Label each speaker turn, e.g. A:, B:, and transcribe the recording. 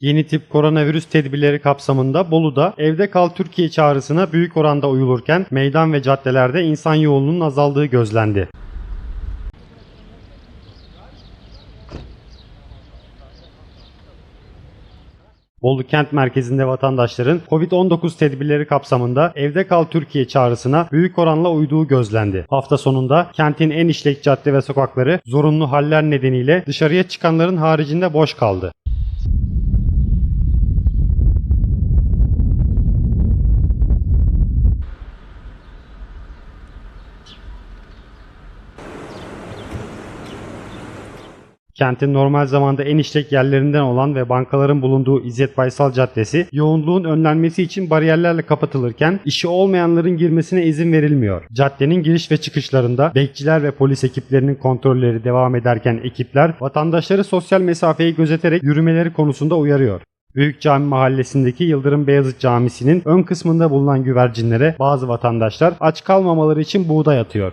A: Yeni tip koronavirüs tedbirleri kapsamında Bolu'da evde kal Türkiye çağrısına büyük oranda uyulurken meydan ve caddelerde insan yoğunluğunun azaldığı gözlendi. Bolu kent merkezinde vatandaşların Covid-19 tedbirleri kapsamında evde kal Türkiye çağrısına büyük oranla uyduğu gözlendi. Hafta sonunda kentin en işlek cadde ve sokakları zorunlu haller nedeniyle dışarıya çıkanların haricinde boş kaldı. Kentin normal zamanda en işlek yerlerinden olan ve bankaların bulunduğu İzzet Baysal Caddesi yoğunluğun önlenmesi için bariyerlerle kapatılırken işi olmayanların girmesine izin verilmiyor. Caddenin giriş ve çıkışlarında bekçiler ve polis ekiplerinin kontrolleri devam ederken ekipler vatandaşları sosyal mesafeyi gözeterek yürümeleri konusunda uyarıyor. Büyük Cami mahallesindeki Yıldırım Beyazıt Camisi'nin ön kısmında bulunan güvercinlere bazı vatandaşlar aç kalmamaları için buğday atıyor.